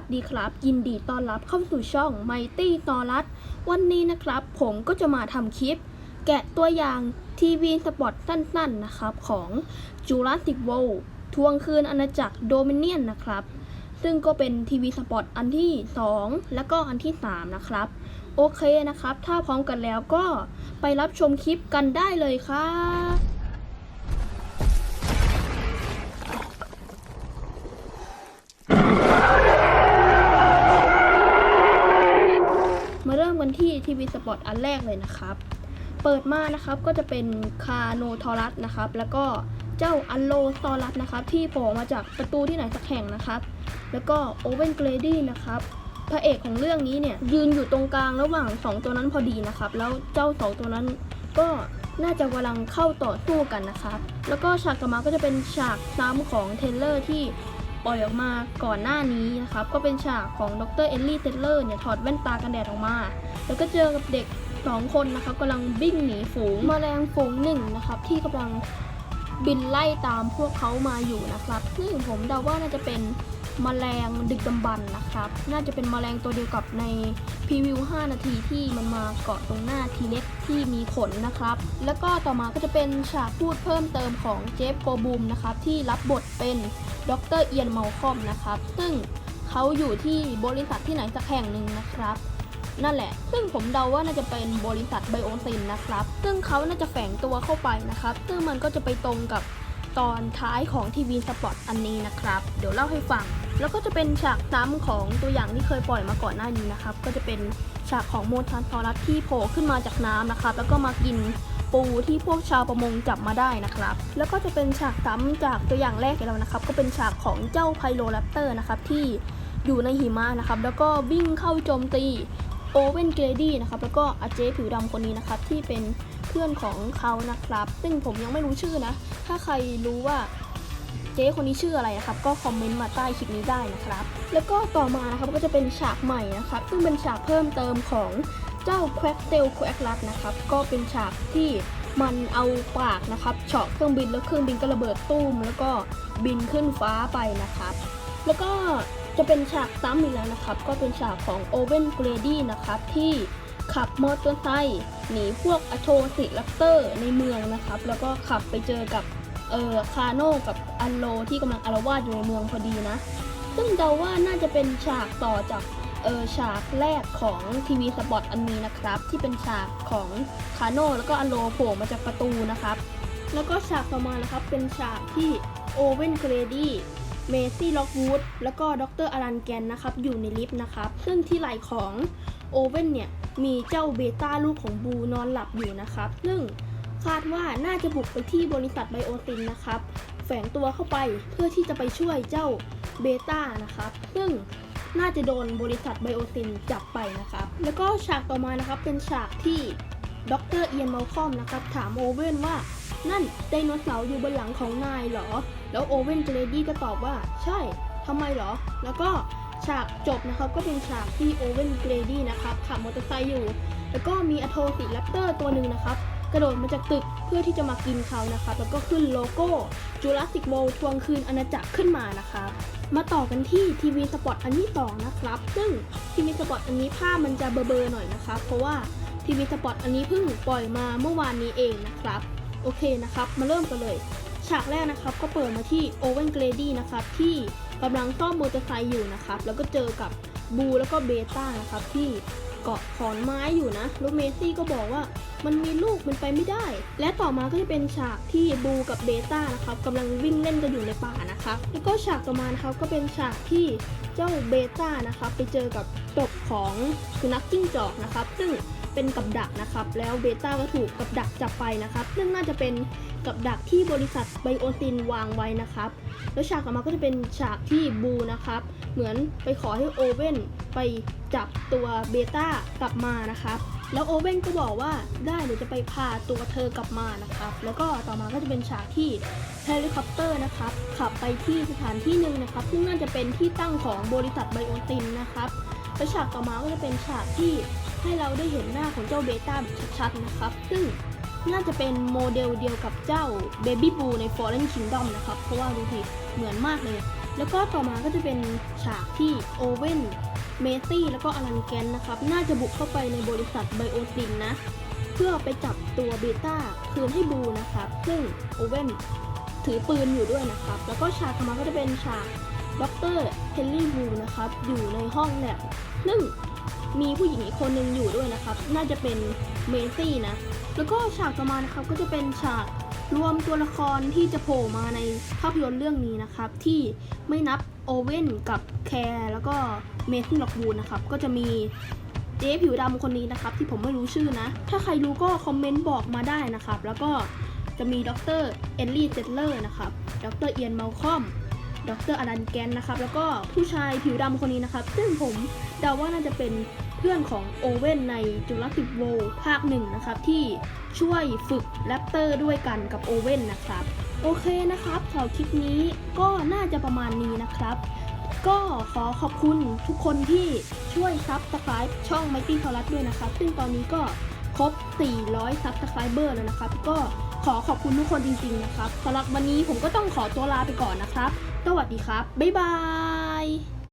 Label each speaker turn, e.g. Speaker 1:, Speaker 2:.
Speaker 1: สดีครับ ยินดีต้อนรับเข้าสู่ช่อง Mighty ตอรัสวันนี้นะครับ ผมก็จะมาทำคลิป แกะตัวอย่างทีวีสปอตสั้นๆนะครับ ของ Jurassic World ทวงคืนอาณาจักรโดมิเนียนนะครับ ซึ่งก็เป็นทีวีสปอตอันที่ 2 แล้วก็อันที่ 3 นะครับ โอเคนะครับ ถ้าพร้อมกันแล้วก็ไปรับชมคลิปกันได้เลยครับ มาเริ่มกัน ที่ทีวีสปอตอันแรกเลยนะครับ เปิดมานะครับก็จะเป็นคาโนทอรัสนะครับ แล้วก็เจ้าอัลโลซอรัสนะครับ ที่โผล่มาจากประตูที่ไหนสักแห่งนะครับ แล้วก็โอเวนเกรดี้นะครับพระเอกของเรื่องนี้เนี่ยยืนอยู่ตรงกลางระหว่าง 2 ตัวนั้นพอดีนะครับ แล้วเจ้า 2 ตัวนั้นก็น่าจะกำลังเข้าต่อสู้กันนะครับ แล้วก็ฉากต่อมาก็จะเป็นฉากซ้ำของเทเลอร์ที่ปล่อยออกมาก่อนหน้านี้นะครับ ก็เป็นฉากของดรเอลลี่เทเลอร์เนี่ยถอดแว่นตากันแดดออกมา แล้วก็เจอกับเด็ก2คนนะครับกำลังบิ้งหนีฝูงแมลงฝูงหนึ่งนะครับ ที่กำลังบินไล่ตามพวกเขามาอยู่นะครับ ซึ่งผมเดาว่าน่าจะเป็นแมลงดึกดำบรรพ์นะครับ น่าจะเป็นแมลงตัวเดียวกับในพรีวิว 5 นาทีที่มันมาเกาะตรงหน้าทีเล็กที่มีขนนะครับ แล้วก็ต่อมาก็จะเป็นฉากพูดเพิ่มเติมของเจฟโกบูมนะครับ ที่รับบทเป็นดรเอียนเมาคอมนะครับ ซึ่งเขาอยู่ที่บริษัทที่ไหนสักแห่งหนึ่งนะครับ นั่นแหละ ซึ่งผมเดาว่าน่าจะเป็นบริษัทไบโอซินนะครับ ซึ่งเขาน่าจะแฝงตัวเข้าไปนะครับ ซึ่งมันก็จะไปตรงกับตอนท้ายของทีวีสปอตอันนี้นะครับ เดี๋ยวเล่าให้ฟัง แล้วก็จะเป็นฉากซ้ำของตัวอย่างที่เคยปล่อยมาก่อนหน้านี้นะครับ ก็จะเป็นฉากของโมทันทอรัสที่โผล่ขึ้นมาจากน้ำนะครับ แล้วก็มากินปูที่พวกชาวประมงจับมาได้นะครับ แล้วก็จะเป็นฉากซ้ำจากตัวอย่างแรกของเรานะครับ ก็เป็นฉากของเจ้าไพโลแรปเตอร์นะครับที่อยู่ในหิมะนะครับ แล้วก็วิ่งเข้าโจมตี โอเวนเกรดี้นะครับแล้วก็อาเจผิวดำคนนี้นะครับที่เป็นเพื่อนของเขานะครับ ซึ่งผมยังไม่รู้ชื่อนะ ถ้าใครรู้ว่าเจ๊คนนี้ชื่ออะไรนะครับ ก็คอมเมนต์มาใต้คลิปนี้ได้นะครับ แล้วก็ต่อมานะครับก็จะเป็นฉากใหม่นะครับ ซึ่งเป็นฉากเพิ่มเติมของเจ้าแควกเตลแควกลัดนะครับ ก็เป็นฉากที่มันเอาปากนะครับเฉาะเครื่องบินแล้วเครื่องบินก็ระเบิดตุ้ม แล้วก็บินขึ้นฟ้าไปนะครับ แล้วก็ จะเป็นฉากซ้ำอีกแล้วนะครับ ก็เป็นฉากของโอเวนเกรดี้นะครับ ที่ขับมอเตอร์ไซค์หนีพวกอโทสิลัปเตอร์ในเมืองนะครับ แล้วก็ขับไปเจอกับเออคาโน่กับอันโลที่กำลังอารวาสอยู่ในเมืองพอดีนะ ซึ่งเดาว่าน่าจะเป็นฉากต่อจากเออฉากแรกของทีวีสปอตอันนี้นะครับ ที่เป็นฉากของคาโน่แล้วก็อันโลโผล่มาจากประตูนะครับ แล้วก็ฉากต่อมานะครับเป็นฉากที่โอเวนเกรดี้ เมซี่ล็อกวูดแล้วก็ดรอารันแกนนะครับอยู่ในลิฟต์นะครับ ซึ่งที่ไหล่ของโอเว่นเนี่ยมีเจ้าเบต้าลูกของบูนอนหลับอยู่นะครับ ซึ่งคาดว่าน่าจะบุกไปที่บริษัทไบโอตินนะครับแฝงตัวเข้าไปเพื่อที่จะไปช่วยเจ้าเบต้านะครับ ซึ่งน่าจะโดนบริษัทไบโอตินจับไปนะครับ แล้วก็ฉากต่อมานะครับเป็นฉากที่ดรเอียนมัลคอมนะครับถามโอเว่นว่านั่นไดโนเสาร์อยู่บนหลังของนายเหรอ แล้วโอเว่นเกรดี้ก็ตอบว่า ใช่ทำไมเหรอ แล้วก็ฉากจบนะครับก็เป็นฉากที่โอเว่นเกรดี้นะครับขับมอเตอร์ไซค์อยู่ แล้วก็มีอโทสิแรปเตอร์ตัวหนึ่งนะครับ กระโดดมาจากตึกเพื่อที่จะมากินเขานะครับ แล้วก็ขึ้นโลโก้ Jurassic World ทวงคืนอาณาจักรขึ้นมานะครับมาต่อกันที่ทีวีสปอตอันที่อนะครับ ซึ่งทีวีสปอตอันนี้ภาพมันจะเบลอๆหน่อยนะครับ เพราะว่าทีวีสปอตอันนี้เพิ่งปล่อยมาเมื่อวานนี้เองนะครับ โอเคนะครับ มาเริ่มกันเลย ฉากแรกนะครับก็เปิดมาที่โอเวนเกรดี้นะครับที่กำลังซ่อมมอเตอร์ไซค์อยู่นะครับแล้วก็เจอกับบูแล้วก็เบต้านะครับที่เกาะขอนไม้อยู่นะแล้วเมซี่ก็บอกว่ามันมีลูกมันไปไม่ได้ และต่อมาก็จะเป็นฉากที่บูกับเบต้านะครับกำลังวิ่งเล่นกันอยู่ในป่านะครับแล้วก็ฉากต่อมานะครับก็เป็นฉากที่ จ้าเบต้านะครับไปเจอกับศพของสุนัขจิ้งจอกนะครับ ซึ่งเป็นกับดักนะครับ แล้วเบต้าก็ถูกกับดักจับไปนะครับ ซึ่งน่าจะเป็นกับดักที่บริษัทไบโอตินวางไว้นะครับ แล้วฉากต่อมาก็จะเป็นฉากที่บูนะครับ เหมือนไปขอให้โอเว่นไปจับตัวเบต้ากลับมานะครับ แล้วโอเว่นก็บอกว่าได้เดี๋ยวจะไปพาตัวเธอกลับมานะครับ แล้วก็ต่อมาก็จะเป็นฉากที่เฮลิคอปเตอร์นะครับ ขับไปที่สถานที่หนึ่งนะครับ ซึ่งน่าจะเป็นที่ตั้งของบริษัทไบโอตินนะครับแล้วฉากต่อมาก็จะเป็นฉากที่ให้เราได้เห็นหน้าของเจ้าเบต้าแบบชัดๆนะครับ ซึ่งน่าจะเป็นโมเดลเดียวกับเจ้าเบบี้บูใน Fallen Kingdom นะครับ เพราะว่าดูสิเหมือนมากเลย แล้วก็ต่อมาก็จะเป็นฉากที่โอเว่นเมซี่แล้วก็อลันแกนนะครับ น่าจะบุกเข้าไปในบริษัทไบโอซินนะ เพื่อไปจับตัวเบต้าคืนให้บูนะครับ ซึ่งโอเว่น ถือปืนอยู่ด้วยนะครับ แล้วก็ฉากต่อมาก็จะเป็นฉากด็อกเตอร์เฮนรี่บูนะครับ อยู่ในห้องแลบซึ่งมีผู้หญิงอีกคนหนึ่งอยู่ด้วยนะครับ น่าจะเป็นเมซี่นะ แล้วก็ฉากต่อมานะครับก็จะเป็นฉากรวมตัวละครที่จะโผล่มาในภาพยนตร์เรื่องนี้นะครับ ที่ไม่นับโอเว่นกับแคร์แล้วก็เมสันล็อกวูดนะครับ ก็จะมีเจ๊ผิวดำคนนี้นะครับ ที่ผมไม่รู้ชื่อนะ ถ้าใครรู้ก็คอมเมนต์บอกมาได้นะครับ แล้วก็ จะมีดรเอลลี่เจตเลอร์นะครับดรเอียนมัลคอมดรอลันแกนนะครับ แล้วก็ผู้ชายผิวดำคนนี้นะครับ ซึ่งผมเดาว่าน่าจะเป็นเพื่อนของโอเว่นในจุลศิษย์โวภาคหนึ่งนะครับ ที่ช่วยฝึกแรปเตอร์ด้วยกันกับโอเว่นนะครับ โอเคนะครับสำหรับคลิปนี้ก็น่าจะประมาณนี้นะครับ ก็ขอขอบคุณทุกคนที่ช่วยซับสไคร b ์ช่อง Mighty c o r u s ด้วยนะครับ ซึ่งตอนนี้ก็ครบ 400ซับสไครเบอร์แล้วนะครับ ก็ ขอขอบคุณทุกคนจริงๆนะครับสำหรับวันนี้ผมก็ต้องขอตัวลาไปก่อนนะครับ สวัสดีครับ บ๊ายบาย